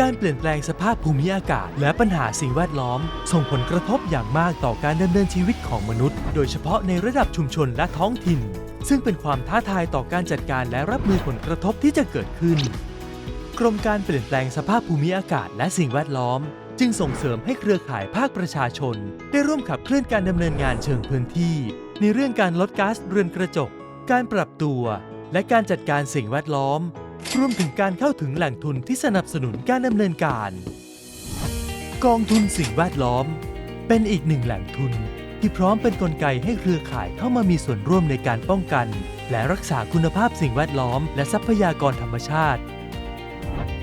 การเปลี่ยนแปลงสภาพภูมิอากาศ และปัญหาสิ่งแวดล้อม ส่งผลกระทบอย่างมากต่อการดำเนินชีวิตของมนุษย์ โดยเฉพาะในระดับชุมชนและท้องถิ่น ซึ่งเป็นความท้าทายต่อการจัดการและรับมือผลกระทบที่จะเกิดขึ้น กรมการเปลี่ยนแปลงสภาพภูมิอากาศและสิ่งแวดล้อม จึงส่งเสริมให้เครือข่ายภาคประชาชน ได้ร่วมขับเคลื่อนการดำเนินงานเชิงพื้นที่ ในเรื่องการลดก๊าซเรือนกระจก การปรับตัว และการจัดการสิ่งแวดล้อม รวมถึงการเข้าถึงแหล่งทุนที่สนับสนุนการดำเนินการ กองทุนสิ่งแวดล้อม เป็นอีกหนึ่งแหล่งทุนที่พร้อมเป็นนกลไกให้เครือข่ายเข้ามามีส่วนร่วมในการป้องกัน และรักษาคุณภาพสิ่งแวดล้อม และทรัพยากรธรรมชาติ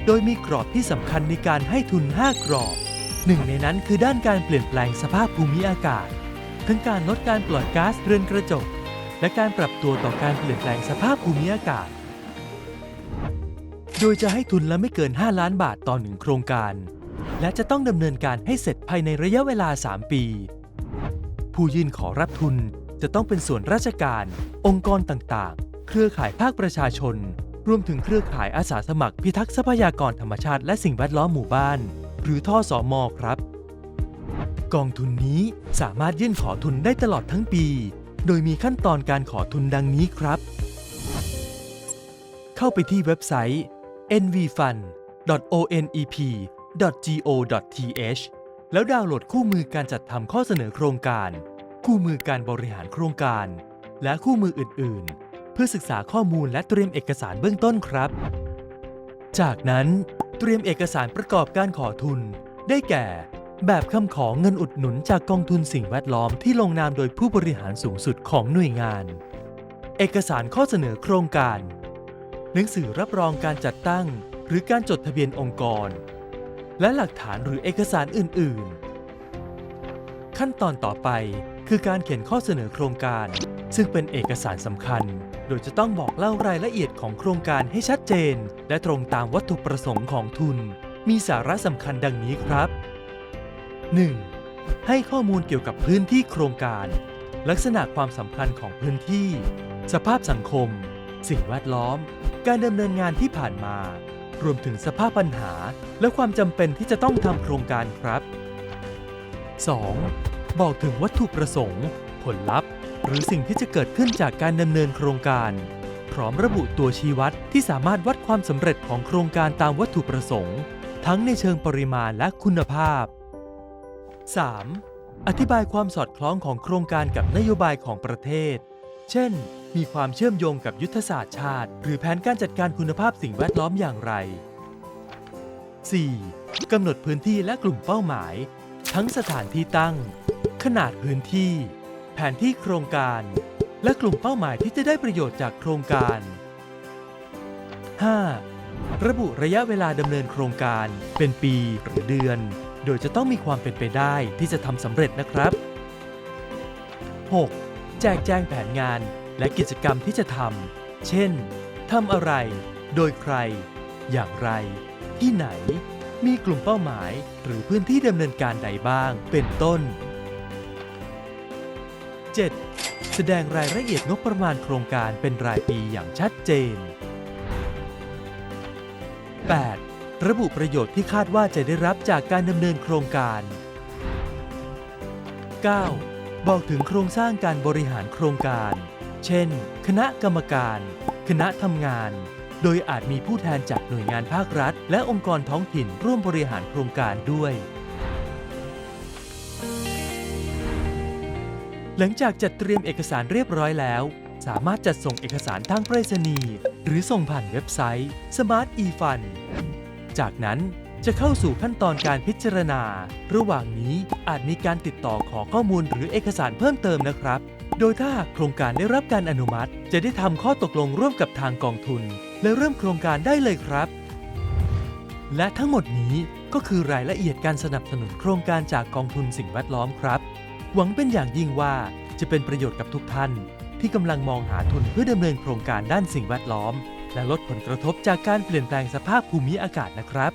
โดยมีกรอบที่สำคัญในการให้ทุน 5 กรอบหนึ่งในนั้นคือด้านการเปลี่ยนแปลงสภาพภูมิอากาศ ทั้งการลดการปล่อยก๊าซเรือนกระจก และการปรับตัวต่อการเปลี่ยนแปลงสภาพภูมิอากาศ โดยจะให้ทุนละไม่เกิน 5 ล้านบาทต่อหนึ่งโครงการ และจะต้องดำเนินการให้เสร็จภายในระยะเวลา 3 ปี ผู้ยื่นขอรับทุนจะต้องเป็นส่วนราชการ องค์กรต่างๆ เครือข่ายภาคประชาชน รวมถึงเครือข่ายอาสาสมัครพิทักษ์ทรัพยากรธรรมชาติและสิ่งแวดล้อมหมู่บ้าน หรือท่อสอมอครับ กองทุนนี้สามารถยื่นขอทุนได้ตลอดทั้งปี โดยมีขั้นตอนการขอทุนดังนี้ครับ เข้าไปที่เว็บไซต์ nvfund.onep.go.th แล้วดาวน์โหลดคู่มือการจัดทำข้อเสนอโครงการ คู่มือการบริหารโครงการ และคู่มืออื่น ๆ เพื่อศึกษาข้อมูลและเตรียมเอกสารเบื้องต้นครับ จากนั้นเตรียมเอกสารประกอบการขอทุน ได้แก่ แบบคำขอเงินอุดหนุนจากกองทุนสิ่งแวดล้อมที่ลงนามโดยผู้บริหารสูงสุดของหน่วยงาน เอกสารข้อเสนอโครงการ หนังสือรับรองการจัดตั้ง หรือการจดทะเบียนองค์กร และหลักฐานหรือเอกสารอื่น ๆ ขั้นตอนต่อไปคือการเขียนข้อเสนอโครงการ ซึ่งเป็นเอกสารสำคัญ โดยจะต้องบอกเล่ารายละเอียดของโครงการให้ชัดเจน และตรงตามวัตถุประสงค์ของทุน มีสาระสำคัญดังนี้ครับ 1. ให้ข้อมูลเกี่ยวกับพื้นที่โครงการ ลักษณะความสำคัญของพื้นที่ สภาพสังคม สิ่งแวดล้อม การดำเนินงานที่ผ่านมา รวมถึงสภาพปัญหาและความจำเป็นที่จะต้องทำโครงการครับ 2. บอกถึงวัตถุประสงค์ ผลลัพธ์ หรือสิ่งที่จะเกิดขึ้นจากการดำเนินโครงการ พร้อมระบุตัวชี้วัดที่สามารถวัดความสำเร็จของโครงการตามวัตถุประสงค์ ทั้งในเชิงปริมาณและคุณภาพ 3. อธิบายความสอดคล้องของโครงการกับนโยบายของประเทศ เช่น มีความเชื่อมโยงกับยุทธศาสตร์ชาติ หรือแผนการจัดการคุณภาพสิ่งแวดล้อมอย่างไร 4. กำหนดพื้นที่และกลุ่มเป้าหมาย ทั้งสถานที่ตั้ง ขนาดพื้นที่ แผนที่โครงการ และกลุ่มเป้าหมายที่จะได้ประโยชน์จากโครงการ 5. ระบุระยะเวลาดำเนินโครงการ เป็นปีหรือเดือน โดยจะต้องมีความเป็นไปได้ที่จะทำสำเร็จนะครับ 6. แจกแจงแผนงานและกิจกรรมที่จะทำ เช่น ทำอะไร โดยใคร อย่างไร ที่ไหน มีกลุ่มเป้าหมายหรือพื้นที่ดำเนินการใดบ้าง เป็นต้น 7. แสดงรายละเอียดงบประมาณโครงการเป็นรายปีอย่างชัดเจน 8. ระบุประโยชน์ที่คาดว่าจะได้รับจากการดำเนินโครงการ 9. บอกถึงโครงสร้างการบริหารโครงการ เช่น คณะกรรมการ คณะทำงาน โดยอาจมีผู้แทนจากหน่วยงานภาครัฐ และองค์กรท้องถิ่นร่วมบริหารโครงการด้วย หลังจากจัดเตรียมเอกสารเรียบร้อยแล้ว สามารถจัดส่งเอกสารทางไปรษณีย์หรือส่งผ่านเว็บไซต์ Smart eFund จากนั้น จะเข้าสู่ขั้นตอนการพิจารณา ระหว่างนี้อาจมีการติดต่อขอข้อมูลหรือเอกสารเพิ่มเติมนะครับ โดยถ้าโครงการได้รับการอนุมัติ จะได้ทำข้อตกลงร่วมกับทางกองทุน และเริ่มโครงการได้เลยครับ และทั้งหมดนี้ก็คือรายละเอียดการสนับสนุนโครงการจากกองทุนสิ่งแวดล้อมครับ หวังเป็นอย่างยิ่งว่าจะเป็นประโยชน์กับทุกท่าน ที่กำลังมองหาทุนเพื่อดำเนินโครงการด้านสิ่งแวดล้อม และลดผลกระทบจากการเปลี่ยนแปลงสภาพภูมิอากาศนะครับ